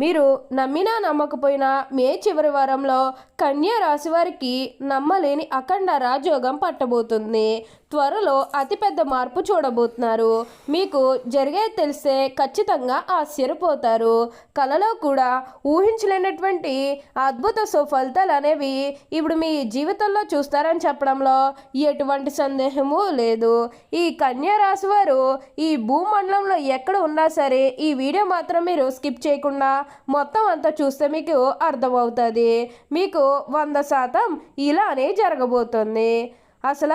మీరు నమ్మినా నమ్మకపోయినా మే చివరి వారంలో కన్యా రాశివారికి నమ్మలేని అఖండ రాజయోగం పట్టబోతుంది. త్వరలో అతిపెద్ద మార్పు చూడబోతున్నారు. మీకు జరిగేది తెలిస్తే ఖచ్చితంగా ఆశ్చర్యపోతారు. కలలో కూడా ఊహించలేనటువంటి అద్భుత సుఫలితాలు అనేవి ఇప్పుడు మీ జీవితంలో చూస్తారని చెప్పడంలో ఎటువంటి సందేహము లేదు. ఈ కన్యా రాశి వారు ఈ భూమండలంలో ఎక్కడ ఉన్నా సరే ఈ వీడియో మాత్రం మీరు స్కిప్ చేయకుండా మొత్తం అంతా చూస్తే మీకు అర్థమవుతుంది. మీకు వంద శాతం ఇలానే జరగబోతుంది. అసలు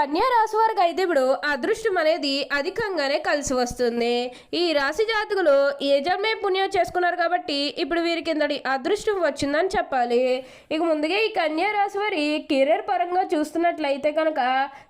కన్యా రాశి వారికి అయితే ఇప్పుడు అదృష్టం అనేది అధికంగానే కలిసి వస్తుంది. ఈ రాశి జాతకులు ఏ జన్మే పుణ్యం చేసుకున్నారు కాబట్టి ఇప్పుడు వీరి కిందటి అదృష్టం వచ్చిందని చెప్పాలి. ఇక ముందుగా ఈ కన్యా రాశి వారి కెరీర్ పరంగా చూస్తున్నట్లయితే కనుక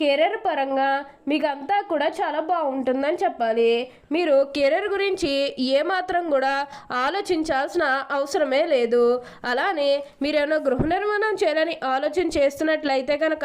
కెరీర్ పరంగా మీకు అంతా కూడా చాలా బాగుంటుందని చెప్పాలి. మీరు కెరీర్ గురించి ఏమాత్రం కూడా ఆలోచించాల్సిన అవసరమే లేదు. అలానే మీరేమైనా గృహ నిర్మాణం చేయాలని ఆలోచన చేస్తున్నట్లయితే కనుక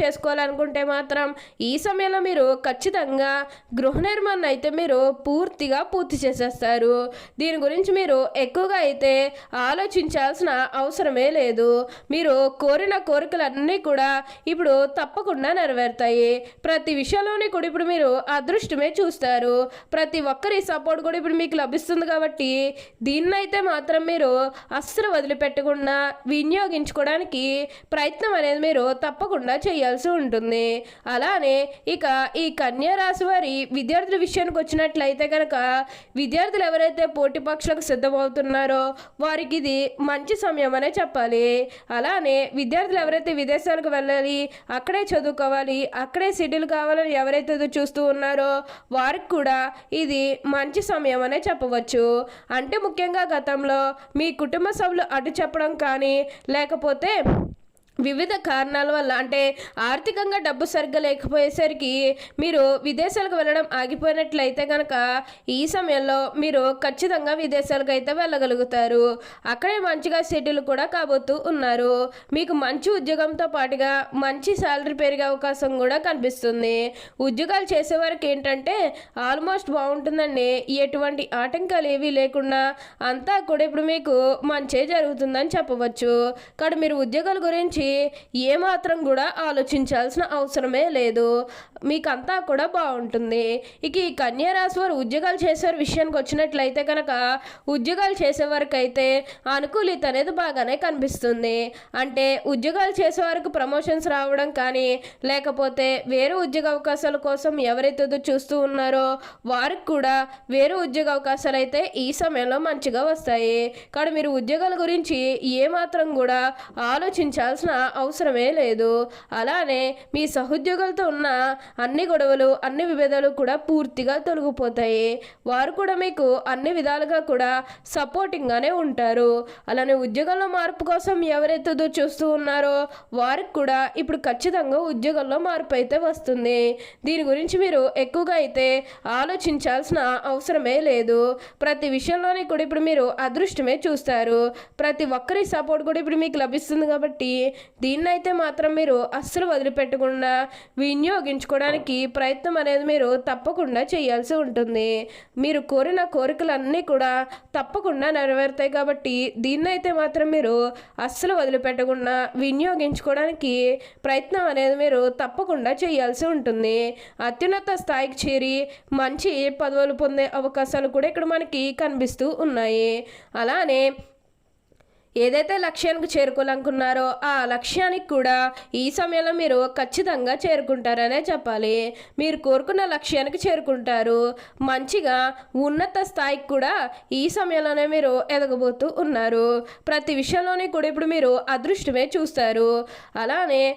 చేసుకోవాలనుకుంటే మాత్రం ఈ సమయంలో మీరు ఖచ్చితంగా గృహ నిర్మాణం అయితే మీరు పూర్తిగా పూర్తి చేసేస్తారు. దీని గురించి మీరు ఎక్కువగా అయితే ఆలోచించాల్సిన అవసరమే లేదు. మీరు కోరిన కోరికలన్నీ కూడా ఇప్పుడు తప్పకుండా నెరవేరుతాయి. ప్రతి విషయంలోని కూడా ఇప్పుడు మీరు అదృష్టమే చూస్తారు. ప్రతి ఒక్కరి సపోర్ట్ కూడా ఇప్పుడు మీకు లభిస్తుంది కాబట్టి దీన్నైతే మాత్రం మీరు అస్సలు వదిలిపెట్టకుండా వినియోగించుకోవడానికి ప్రయత్నం అనేది మీరు తప్పకుండా చేయాలి. చేయాల్సి ఉంటుంది. అలానే ఇక ఈ కన్యా రాశి వారి విద్యార్థుల విషయానికి వచ్చినట్లయితే కనుక విద్యార్థులు ఎవరైతే పోటీ పక్షులకు సిద్ధమవుతున్నారో వారికి ఇది మంచి సమయం అనే చెప్పాలి. అలానే విద్యార్థులు ఎవరైతే విదేశాలకు వెళ్ళాలి అక్కడే చదువుకోవాలి అక్కడే సెటిల్ కావాలని ఎవరైతే చూస్తూ ఉన్నారో వారికి కూడా ఇది మంచి సమయం అనే చెప్పవచ్చు. అంటే ముఖ్యంగా గతంలో మీ కుటుంబ సభ్యులు అటు చెప్పడం కానీ లేకపోతే వివిధ కారణాల వల్ల అంటే ఆర్థికంగా డబ్బు సరిగ్గా లేకపోయేసరికి మీరు విదేశాలకు వెళ్ళడం ఆగిపోయినట్లయితే కనుక ఈ సమయంలో మీరు ఖచ్చితంగా విదేశాలకు అయితే వెళ్ళగలుగుతారు. అక్కడే మంచిగా సెటిల్ కూడా కాబోతూ ఉన్నారు. మీకు మంచి ఉద్యోగంతో పాటుగా మంచి శాలరీ పెరిగే అవకాశం కూడా కనిపిస్తుంది. ఉద్యోగాలు చేసేవారికి ఏంటంటే ఆల్మోస్ట్ బాగుంటుందండి. ఎటువంటి ఆటంకాలు ఏవీ లేకుండా అంతా కూడా ఇప్పుడు మీకు మంచే జరుగుతుందని చెప్పవచ్చు. కానీ మీరు ఉద్యోగాల గురించి ఏమాత్రం కూడా ఆలోచించాల్సిన అవసరమే లేదు. మీకంతా కూడా బాగుంటుంది. ఇక ఈ కన్యారాశి వారు ఉద్యోగాలు చేసే విషయానికి వచ్చినట్లయితే కనుక ఉద్యోగాలు చేసేవారికి అయితే అనుకూలిత అనేది బాగానే కనిపిస్తుంది. అంటే ఉద్యోగాలు చేసే వారికి ప్రమోషన్స్ రావడం కానీ లేకపోతే వేరే ఉద్యోగ అవకాశాల కోసం ఎవరైతే చూస్తూ ఉన్నారో వారికి కూడా వేరే ఉద్యోగ అవకాశాలు అయితే ఈ సమయంలో మంచిగా వస్తాయి. కానీ మీరు ఉద్యోగాల గురించి ఏమాత్రం కూడా ఆలోచించాల్సిన అవసరమే లేదు. అలానే మీ సహోద్యోగులతో ఉన్న అన్ని గొడవలు అన్ని విభేదాలు కూడా పూర్తిగా తొలగిపోతాయి. వారు కూడా మీకు అన్ని విధాలుగా కూడా సపోర్టింగ్గానే ఉంటారు. అలానే ఉద్యోగంలో మార్పు కోసం ఎవరైతే ఎదురు చూస్తూ ఉన్నారో వారికి కూడా ఇప్పుడు ఖచ్చితంగా ఉద్యోగంలో మార్పు అయితే వస్తుంది. దీని గురించి మీరు ఎక్కువగా అయితే ఆలోచించాల్సిన అవసరమే లేదు. ప్రతి విషయంలోనే కూడా ఇప్పుడు మీరు అదృష్టమే చూస్తారు. ప్రతి ఒక్కరి సపోర్ట్ కూడా ఇప్పుడు మీకు లభిస్తుంది కాబట్టి దీన్నైతే మాత్రం మీరు అస్సలు వదిలిపెట్టకుండా వినియోగించుకోవడానికి ప్రయత్నం అనేది మీరు తప్పకుండా చేయాల్సి ఉంటుంది. మీరు కోరిన కోరికలన్నీ కూడా తప్పకుండా నెరవేరుతాయి కాబట్టి దీన్నైతే మాత్రం మీరు అస్సలు వదిలిపెట్టకుండా వినియోగించుకోవడానికి ప్రయత్నం అనేది మీరు తప్పకుండా చేయాల్సి ఉంటుంది. అత్యున్నత స్థాయికి చేరి మంచి పదవులు పొందే అవకాశాలు కూడా ఇక్కడ మనకి కనిపిస్తూ ఉన్నాయి. అలానే ఏదైతే లక్ష్యానికి చేరుకోవాలనుకున్నారో ఆ లక్ష్యానికి కూడా ఈ సమయంలో మీరు ఖచ్చితంగా చేరుకుంటారనే చెప్పాలి. మీరు కోరుకున్న లక్ష్యానికి చేరుకుంటారు. మంచిగా ఉన్నత స్థాయికి కూడా ఈ సమయంలోనే మీరు ఎదగబోతూ ఉన్నారు. ప్రతి విషయంలోనే కూడా ఇప్పుడు మీరు అదృష్టమే చూస్తారు. అలానే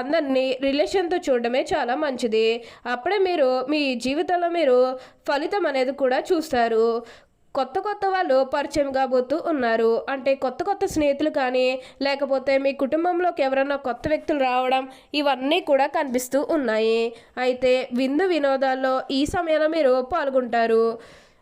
అందరినీ రిలేషన్తో చూడడమే చాలా మంచిది. అప్పుడే మీరు మీ జీవితంలో మీరు ఫలితం అనేది కూడా చూస్తారు. కొత్త కొత్త వాళ్ళు పరిచయం కాబోతూ ఉన్నారు. అంటే కొత్త కొత్త స్నేహితులు కానీ లేకపోతే మీ కుటుంబంలోకి ఎవరైనా కొత్త వ్యక్తులు రావడం ఇవన్నీ కూడా కనిపిస్తూ ఉన్నాయి. అయితే విందు వినోదాల్లో ఈ సమయంలో మీరు పాల్గొంటారు.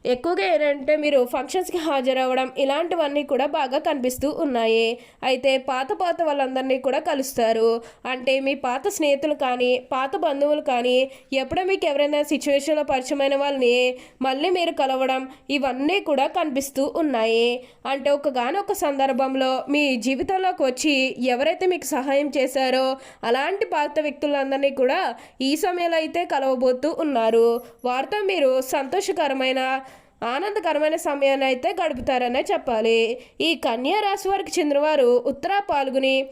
ఎక్కువగా ఏంటంటే మీరు ఫంక్షన్స్కి హాజరవ్వడం ఇలాంటివన్నీ కూడా బాగా కనిపిస్తూ ఉన్నాయి. అయితే పాత పాత వాళ్ళందరినీ కూడా కలుస్తారు. అంటే మీ పాత స్నేహితులు కానీ పాత బంధువులు కానీ ఎప్పుడో మీకు ఎవరైనా సిచ్యువేషన్లో పరిచయమైన వాళ్ళని మళ్ళీ మీరు కలవడం ఇవన్నీ కూడా కనిపిస్తూ ఉన్నాయి. అంటే ఒక ఒకగానొక సందర్భంలో మీ జీవితంలోకి వచ్చి ఎవరైతే మీకు సహాయం చేశారో అలాంటి పాత వ్యక్తులందరినీ కూడా ఈ సమయంలో అయితే కలవబోతూ ఉన్నారు. వారితో మీరు సంతోషకరమైన ఆనందకరమైన సమయాన్ని అయితే గడుపుతారనే చెప్పాలి. ఈ కన్యా రాశి వారికి చెందినవారు ఉత్తరా పాల్గొని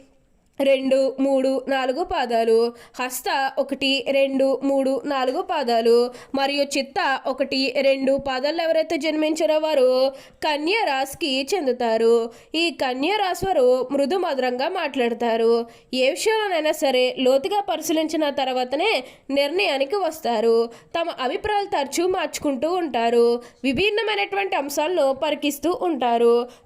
రెండు మూడు నాలుగు పాదాలు. హస్త ఒకటి రెండు మూడు నాలుగు పాదాలు. మరియు చిత్త ఒకటి రెండు పాదాలు ఎవరైతే జన్మించారో వారు కన్యా రాశికి చెందుతారు. ఈ కన్యా రాశి వారు మృదు మధురంగా మాట్లాడతారు. ఏ విషయంలోనైనా సరే లోతుగా పరిశీలించిన తర్వాతనే నిర్ణయానికి వస్తారు. తమ అభిప్రాయాలు తరచూ మార్చుకుంటూ ఉంటారు. విభిన్నమైనటువంటి అంశాలను పరికిస్తూ ఉంటారు.